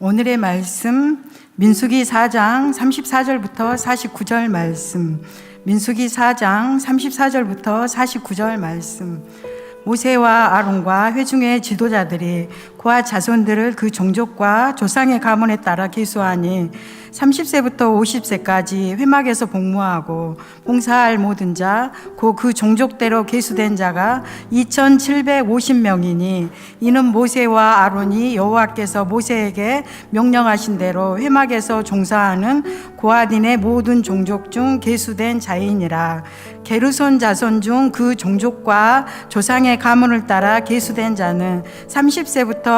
오늘의 말씀 민수기 4장 34절부터 49절 말씀. 민수기 4장 34절부터 49절 말씀. 모세와 아론과 회중의 지도자들이 고아 자손들을 그 종족과 조상의 가문에 따라 계수하니 30세부터 50세까지 회막에서 복무하고 봉사할 모든 자, 고그 종족대로 계수된 자가 2,750명이니 이는 모세와 아론이 여호와께서 모세에게 명령하신 대로 회막에서 종사하는 고아딘의 모든 종족 중 계수된 자이니라. 게르손 자손 중 그 종족과 조상의 가문을 따라 계수된 자는 30세부터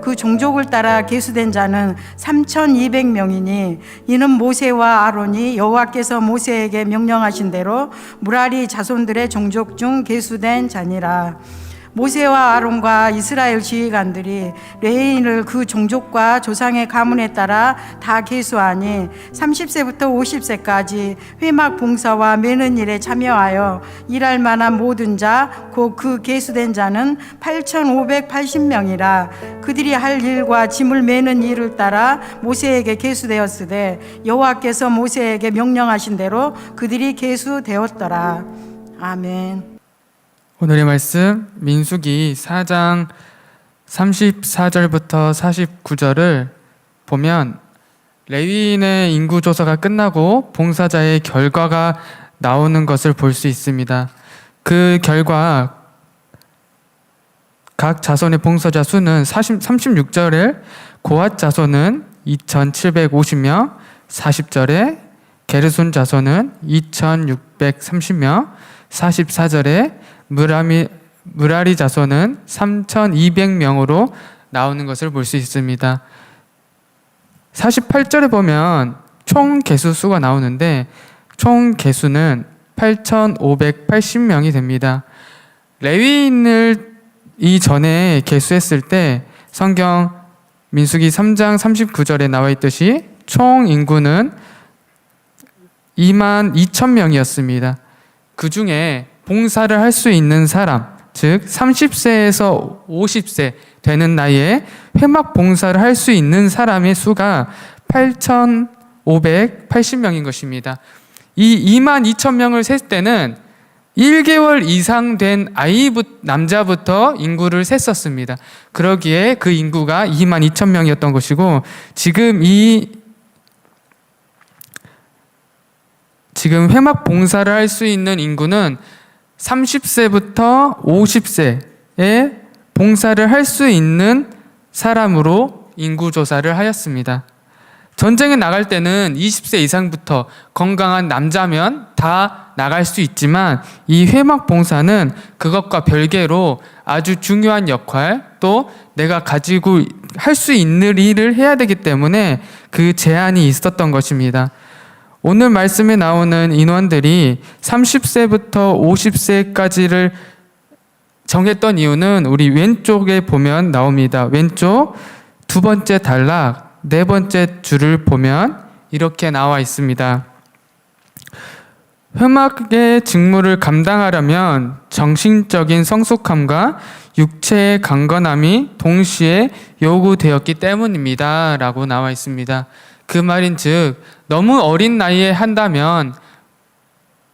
그 종족을 따라 계수된 자는 3200명이니 이는 모세와 아론이 여호와께서 모세에게 명령하신 대로 무라리 자손들의 종족 중 계수된 자니라 모세와 아론과 이스라엘 지휘관들이 레인을 그 종족과 조상의 가문에 따라 다 계수하니 30세부터 50세까지 회막 봉사와 매는 일에 참여하여 일할 만한 모든 자, 곧 그 계수된 자는 8,580명이라 그들이 할 일과 짐을 매는 일을 따라 모세에게 계수되었으되 여호와께서 모세에게 명령하신 대로 그들이 계수되었더라. 아멘. 오늘의 말씀 민수기 4장 34절부터 49절을 보면 레위인의 인구 조사가 끝나고 봉사자의 결과가 나오는 것을 볼 수 있습니다. 그 결과 각 자손의 봉사자 수는 40, 36절에 고앗 자손은 2,750명, 40절에 게르손 자손은 2,630명, 44절에 무라미, 무라리 자손은 3,200명으로 나오는 것을 볼 수 있습니다. 48절에 보면 총 개수 수가 나오는데 총 개수는 8,580명이 됩니다. 레위인을 이전에 개수했을 때 성경 민수기 3장 39절에 나와 있듯이 총 인구는 2만 2천 명이었습니다. 그 중에 봉사를 할 수 있는 사람, 즉 30세에서 50세 되는 나이에 회막 봉사를 할 수 있는 사람의 수가 8,580명인 것입니다. 이 2만 2천 명을 셌을 때는 1개월 이상 된 아이 남자부터 인구를 셌었습니다. 그러기에 그 인구가 2만 2천 명이었던 것이고 지금 이 지금 회막 봉사를 할 수 있는 인구는 30세부터 50세에 봉사를 할 수 있는 사람으로 인구 조사를 하였습니다. 전쟁에 나갈 때는 20세 이상부터 건강한 남자면 다 나갈 수 있지만 이 회막 봉사는 그것과 별개로 아주 중요한 역할 또 내가 가지고 할 수 있는 일을 해야 되기 때문에 그 제한이 있었던 것입니다. 오늘 말씀에 나오는 인원들이 30세부터 50세까지를 정했던 이유는 우리 왼쪽에 보면 나옵니다. 왼쪽 두 번째 단락, 네 번째 줄을 보면 이렇게 나와 있습니다. 회막의 직무를 감당하려면 정신적인 성숙함과 육체의 강건함이 동시에 요구되었기 때문입니다. 라고 나와 있습니다. 그 말인 즉, 너무 어린 나이에 한다면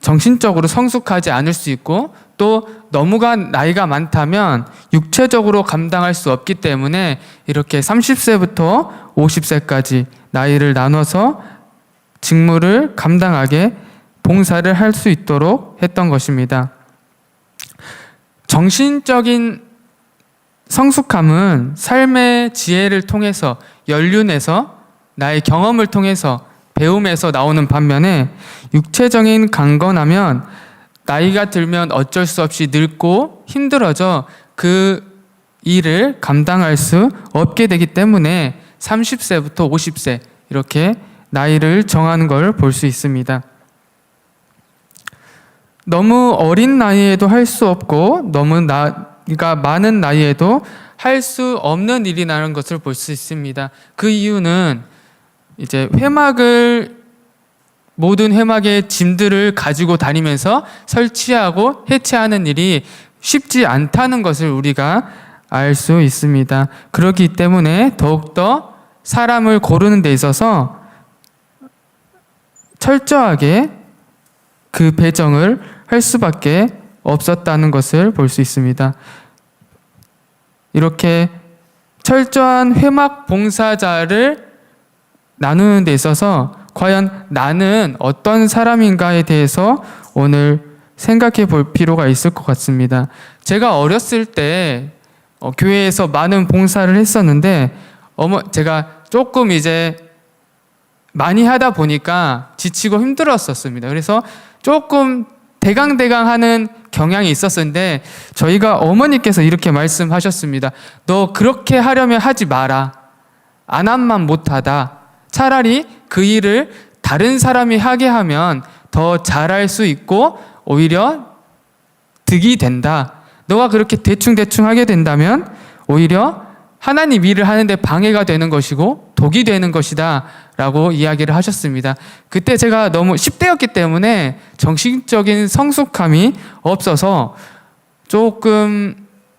정신적으로 성숙하지 않을 수 있고 또 너무가 나이가 많다면 육체적으로 감당할 수 없기 때문에 이렇게 30세부터 50세까지 나이를 나눠서 직무를 감당하게 봉사를 할 수 있도록 했던 것입니다. 정신적인 성숙함은 삶의 지혜를 통해서 연륜에서 나의 경험을 통해서 배움에서 나오는 반면에 육체적인 강건하면 나이가 들면 어쩔 수 없이 늙고 힘들어져 그 일을 감당할 수 없게 되기 때문에 30세부터 50세 이렇게 나이를 정하는 걸 볼 수 있습니다. 너무 어린 나이에도 할 수 없고 너무 나이가 많은 나이에도 할 수 없는 일이라는 것을 볼 수 있습니다. 그 이유는 이제 회막을 모든 회막의 짐들을 가지고 다니면서 설치하고 해체하는 일이 쉽지 않다는 것을 우리가 알 수 있습니다. 그렇기 때문에 더욱더 사람을 고르는 데 있어서 철저하게 그 배정을 할 수밖에 없었다는 것을 볼 수 있습니다. 이렇게 철저한 회막 봉사자를 나누는 데 있어서 과연 나는 어떤 사람인가에 대해서 오늘 생각해 볼 필요가 있을 것 같습니다. 제가 어렸을 때 어, 교회에서 많은 봉사를 했었는데 어머 제가 조금 이제 많이 하다 보니까 지치고 힘들었었습니다. 그래서 조금 대강대강 하는 경향이 있었는데 저희가 어머니께서 이렇게 말씀하셨습니다. 너 그렇게 하려면 하지 마라. 안 함만 못하다. 차라리 그 일을 다른 사람이 하게 하면 더 잘할 수 있고 오히려 득이 된다. 너가 그렇게 대충대충 하게 된다면 오히려 하나님 일을 하는데 방해가 되는 것이고 독이 되는 것이다. 라고 이야기를 하셨습니다. 그때 제가 너무 10대였기 때문에 정신적인 성숙함이 없어서 조금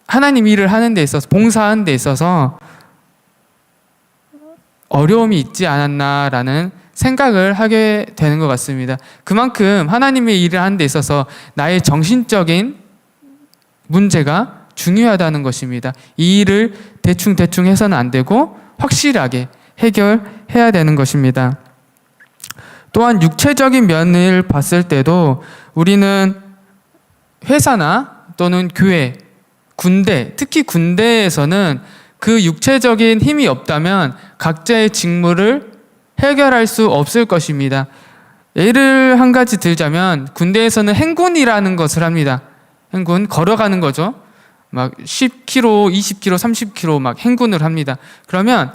하나님 일을 하는 데 있어서 봉사하는 데 있어서 어려움이 있지 않았나라는 생각을 하게 되는 것 같습니다. 그만큼 하나님의 일을 하는 데 있어서 나의 정신적인 문제가 중요하다는 것입니다. 이 일을 대충대충 해서는 안 되고 확실하게 해결해야 되는 것입니다. 또한 육체적인 면을 봤을 때도 우리는 회사나 또는 교회, 군대, 특히 군대에서는 그 육체적인 힘이 없다면 각자의 직무를 해결할 수 없을 것입니다. 예를 한 가지 들자면 군대에서는 행군이라는 것을 합니다. 행군 걸어가는 거죠. 막 10km, 20km, 30km 막 행군을 합니다. 그러면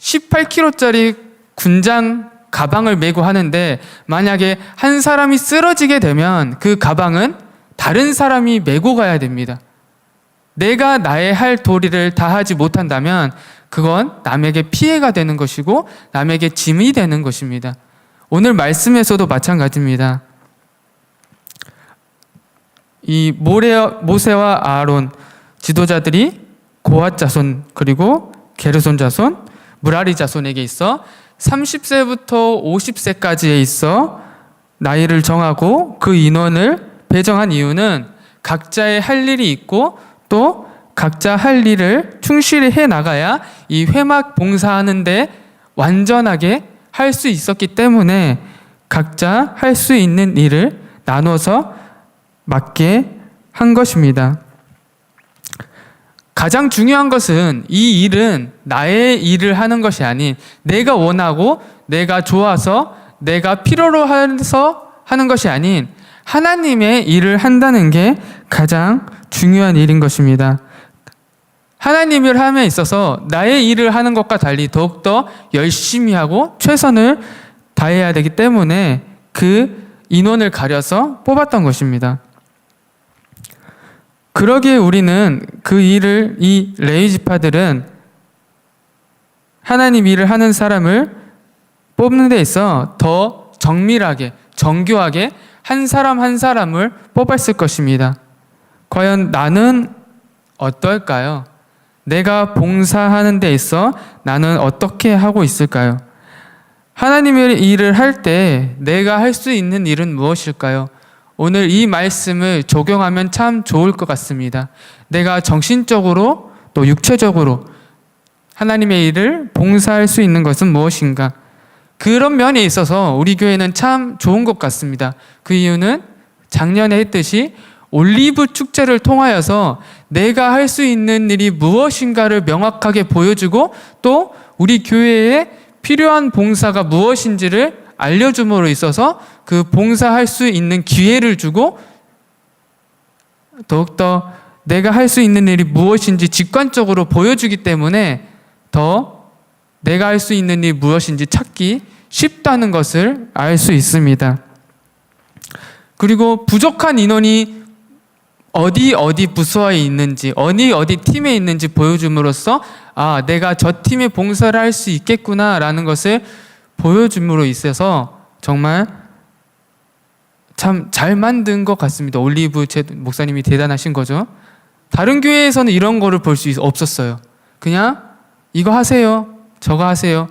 18kg짜리 군장 가방을 메고 하는데 만약에 한 사람이 쓰러지게 되면 그 가방은 다른 사람이 메고 가야 됩니다. 내가 나의 할 도리를 다 하지 못한다면 그건 남에게 피해가 되는 것이고 남에게 짐이 되는 것입니다. 오늘 말씀에서도 마찬가지입니다. 이 모레, 모세와 아론 지도자들이 고앗 자손 그리고 게르손 자손 무라리 자손에게 있어 30세부터 50세까지에 있어 나이를 정하고 그 인원을 배정한 이유는 각자의 할 일이 있고 또 각자 할 일을 충실히 해 나가야 이 회막 봉사하는데 완전하게 할 수 있었기 때문에 각자 할 수 있는 일을 나눠서 맡게 한 것입니다. 가장 중요한 것은 이 일은 나의 일을 하는 것이 아닌 내가 원하고 내가 좋아서 내가 필요로 해서 하는 것이 아닌 하나님의 일을 한다는 게 가장 중요한 일인 것입니다. 하나님을 함에 있어서 나의 일을 하는 것과 달리 더욱더 열심히 하고 최선을 다해야 되기 때문에 그 인원을 가려서 뽑았던 것입니다. 그러기에 우리는 그 일을 이 레위 지파들은 하나님 일을 하는 사람을 뽑는 데 있어 더 정밀하게 정교하게 한 사람 한 사람을 뽑았을 것입니다. 과연 나는 어떨까요? 내가 봉사하는 데 있어 나는 어떻게 하고 있을까요? 하나님의 일을 할 때 내가 할 수 있는 일은 무엇일까요? 오늘 이 말씀을 적용하면 참 좋을 것 같습니다. 내가 정신적으로 또 육체적으로 하나님의 일을 봉사할 수 있는 것은 무엇인가? 그런 면에 있어서 우리 교회는 참 좋은 것 같습니다. 그 이유는 작년에 했듯이 올리브 축제를 통하여서 내가 할 수 있는 일이 무엇인가를 명확하게 보여주고 또 우리 교회에 필요한 봉사가 무엇인지를 알려줌으로 있어서 그 봉사할 수 있는 기회를 주고 더욱더 내가 할 수 있는 일이 무엇인지 직관적으로 보여주기 때문에 더 내가 할 수 있는 일이 무엇인지 찾기 쉽다는 것을 알 수 있습니다. 그리고 부족한 인원이 어디 어디 부서에 있는지 어디 어디 팀에 있는지 보여줌으로써 아 내가 저 팀에 봉사를 할 수 있겠구나라는 것을 보여줌으로 있어서 정말 참 잘 만든 것 같습니다. 올리브 제 목사님이 대단하신 거죠. 다른 교회에서는 이런 거를 볼 수 없었어요. 그냥 이거 하세요. 저거 하세요.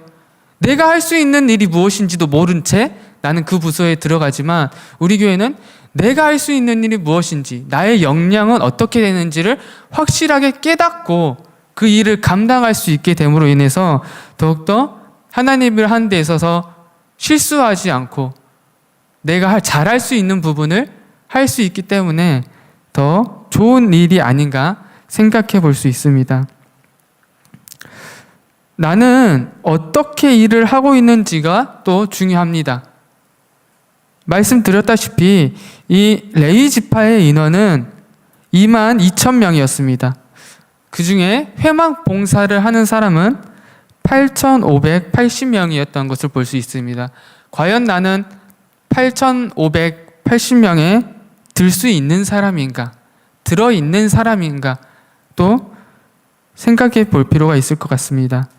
내가 할 수 있는 일이 무엇인지도 모른 채 나는 그 부서에 들어가지만 우리 교회는 내가 할 수 있는 일이 무엇인지 나의 역량은 어떻게 되는지를 확실하게 깨닫고 그 일을 감당할 수 있게 됨으로 인해서 더욱더 하나님을 하는 데 있어서 실수하지 않고 내가 할- 잘할 수 있는 부분을 할 수 있기 때문에 더 좋은 일이 아닌가 생각해 볼 수 있습니다. 나는 어떻게 일을 하고 있는지가 또 중요합니다. 말씀드렸다시피 이 레위 지파의 인원은 2만 2천 명이었습니다. 그 중에 회막 봉사를 하는 사람은 8,580명이었던 것을 볼 수 있습니다. 과연 나는 8,580명에 들 수 있는 사람인가? 들어 있는 사람인가? 또 생각해 볼 필요가 있을 것 같습니다.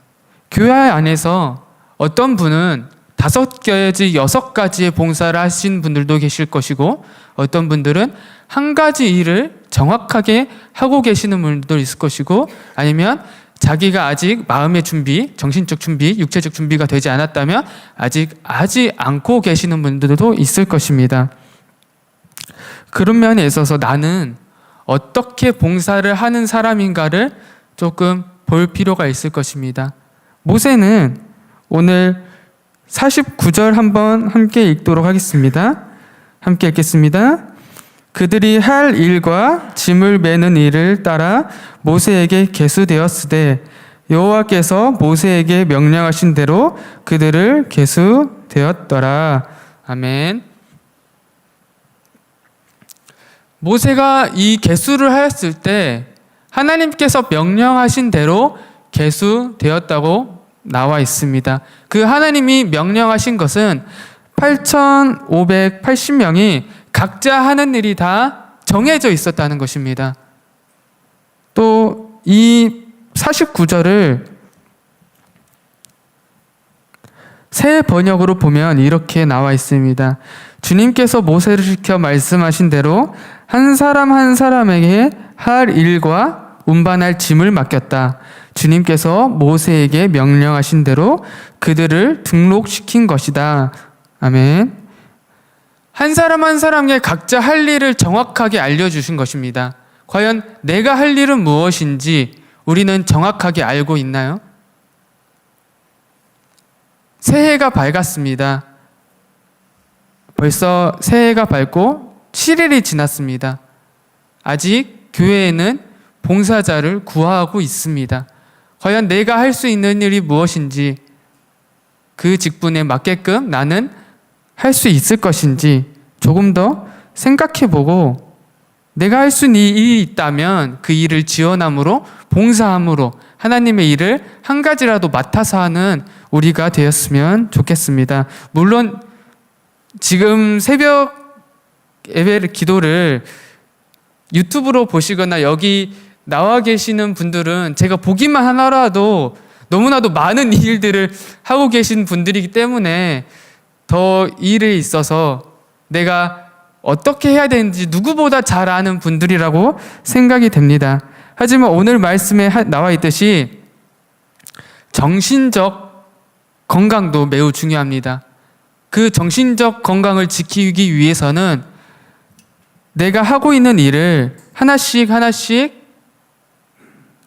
교회 안에서 어떤 분은 다섯 가지, 여섯 가지의 봉사를 하신 분들도 계실 것이고, 어떤 분들은 한 가지 일을 정확하게 하고 계시는 분들도 있을 것이고, 아니면 자기가 아직 마음의 준비, 정신적 준비, 육체적 준비가 되지 않았다면 아직 하지 않고 계시는 분들도 있을 것입니다. 그런 면에 있어서 나는 어떻게 봉사를 하는 사람인가를 조금 볼 필요가 있을 것입니다. 모세는 오늘 49절 한번 함께 읽도록 하겠습니다. 함께 읽겠습니다. 그들이 할 일과 짐을 매는 일을 따라 모세에게 계수되었으되 여호와께서 모세에게 명령하신 대로 그들을 계수되었더라. 아멘. 모세가 이 계수를 하였을 때 하나님께서 명령하신 대로 계수되었다고 나와 있습니다. 그 하나님이 명령하신 것은 8,580명이 각자 하는 일이 다 정해져 있었다는 것입니다. 또 이 49절을 새 번역으로 보면 이렇게 나와 있습니다. 주님께서 모세를 시켜 말씀하신 대로 한 사람 한 사람에게 할 일과 운반할 짐을 맡겼다. 주님께서 모세에게 명령하신 대로 그들을 등록시킨 것이다. 아멘. 한 사람 한 사람에게 각자 할 일을 정확하게 알려주신 것입니다. 과연 내가 할 일은 무엇인지 우리는 정확하게 알고 있나요? 새해가 밝았습니다. 벌써 새해가 밝고 7일이 지났습니다. 아직 교회에는 봉사자를 구하고 있습니다. 과연 내가 할 수 있는 일이 무엇인지 그 직분에 맞게끔 나는 할 수 있을 것인지 조금 더 생각해 보고 내가 할 수 있는 일이 있다면 그 일을 지원함으로 봉사함으로 하나님의 일을 한 가지라도 맡아서 하는 우리가 되었으면 좋겠습니다. 물론 지금 새벽 예배를 기도를 유튜브로 보시거나 여기 나와 계시는 분들은 제가 보기만 하나라도 너무나도 많은 일들을 하고 계신 분들이기 때문에 더 일에 있어서 내가 어떻게 해야 되는지 누구보다 잘 아는 분들이라고 생각이 됩니다. 하지만 오늘 말씀에 하- 나와 있듯이 정신적 건강도 매우 중요합니다. 그 정신적 건강을 지키기 위해서는 내가 하고 있는 일을 하나씩 하나씩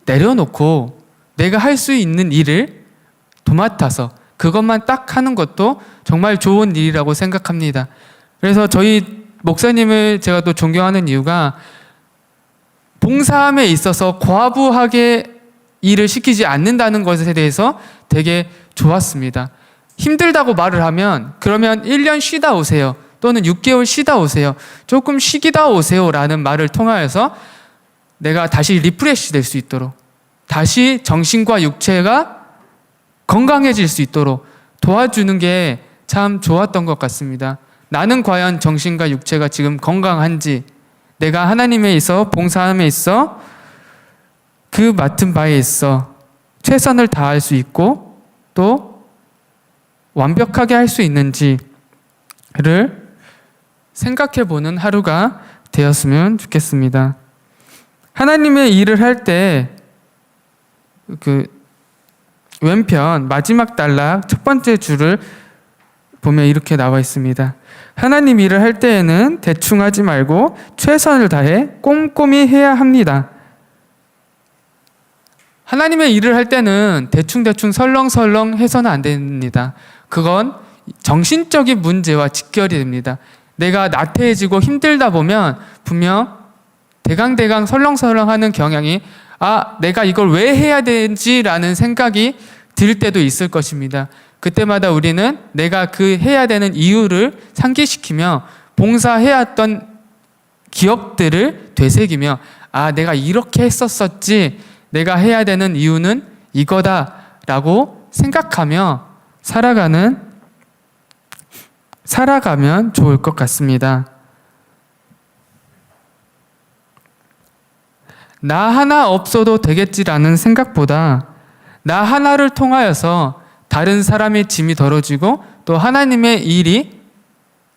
내려놓고 내가 할 수 있는 일을 도맡아서 그것만 딱 하는 것도 정말 좋은 일이라고 생각합니다. 그래서 저희 목사님을 제가 또 존경하는 이유가 봉사함에 있어서 과부하게 일을 시키지 않는다는 것에 대해서 되게 좋았습니다. 힘들다고 말을 하면 그러면 1년 쉬다 오세요. 또는 6개월 쉬다 오세요. 조금 쉬기다 오세요 라는 말을 통하여서 내가 다시 리프레시 될 수 있도록 다시 정신과 육체가 건강해질 수 있도록 도와주는 게 참 좋았던 것 같습니다. 나는 과연 정신과 육체가 지금 건강한지 내가 하나님에 있어 봉사함에 있어 그 맡은 바에 있어 최선을 다할 수 있고 또 완벽하게 할 수 있는지를 생각해 보는 하루가 되었으면 좋겠습니다. 하나님의 일을 할 때 그 왼편 마지막 단락 첫 번째 줄을 보면 이렇게 나와 있습니다. 하나님 일을 할 때에는 대충 하지 말고 최선을 다해 꼼꼼히 해야 합니다. 하나님의 일을 할 때는 대충대충 설렁설렁 해서는 안 됩니다. 그건 정신적인 문제와 직결이 됩니다. 내가 나태해지고 힘들다 보면 분명 대강대강 설렁설렁 하는 경향이 아, 내가 이걸 왜 해야 되지라는 생각이 들 때도 있을 것입니다. 그때마다 우리는 내가 그 해야 되는 이유를 상기시키며 봉사해야 했던 기억들을 되새기며 아, 내가 이렇게 했었었지. 내가 해야 되는 이유는 이거다라고 생각하며 살아가는 살아가면 좋을 것 같습니다. 나 하나 없어도 되겠지라는 생각보다 나 하나를 통하여서 다른 사람의 짐이 덜어지고 또 하나님의 일이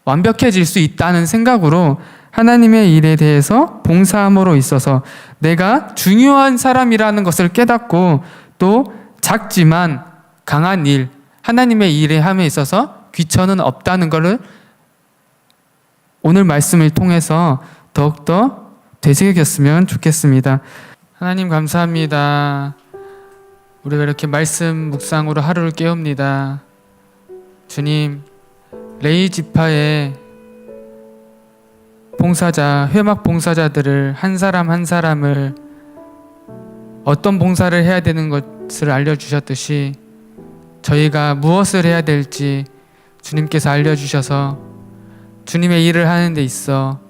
완벽해질 수 있다는 생각으로 하나님의 일에 대해서 봉사함으로 있어서 내가 중요한 사람이라는 것을 깨닫고 또 작지만 강한 일, 하나님의 일에 함에 있어서 귀천은 없다는 것을 오늘 말씀을 통해서 더욱더 되새겼으면 좋겠습니다. 하나님 감사합니다. 우리가 이렇게 말씀 묵상으로 하루를 깨웁니다. 주님, 레이 지파의 봉사자, 회막 봉사자들을 한 사람 한 사람을 어떤 봉사를 해야 되는 것을 알려주셨듯이 저희가 무엇을 해야 될지 주님께서 알려주셔서 주님의 일을 하는 데 있어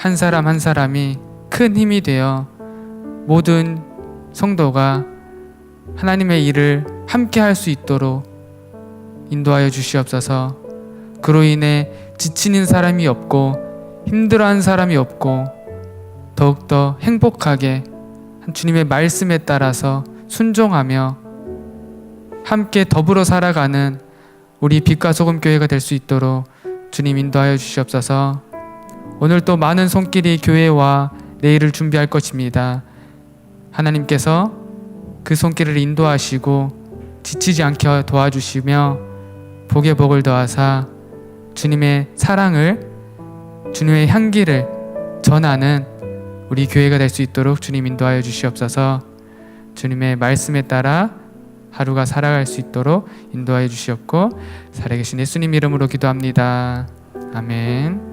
한 사람 한 사람이 큰 힘이 되어 모든 성도가 하나님의 일을 함께 할 수 있도록 인도하여 주시옵소서. 그로 인해 지치는 사람이 없고 힘들어하는 사람이 없고 더욱더 행복하게 주님의 말씀에 따라서 순종하며 함께 더불어 살아가는 우리 빛과 소금 교회가 될 수 있도록 주님 인도하여 주시옵소서. 오늘 또 많은 손길이 교회와 내일을 준비할 것입니다. 하나님께서 그 손길을 인도하시고 지치지 않게 도와주시며 복의 복을 더하사 주님의 사랑을 주님의 향기를 전하는 우리 교회가 될 수 있도록 주님 인도하여 주시옵소서. 주님의 말씀에 따라 하루가 살아갈 수 있도록 인도하여 주시옵고 살아계신 예수님 이름으로 기도합니다. 아멘.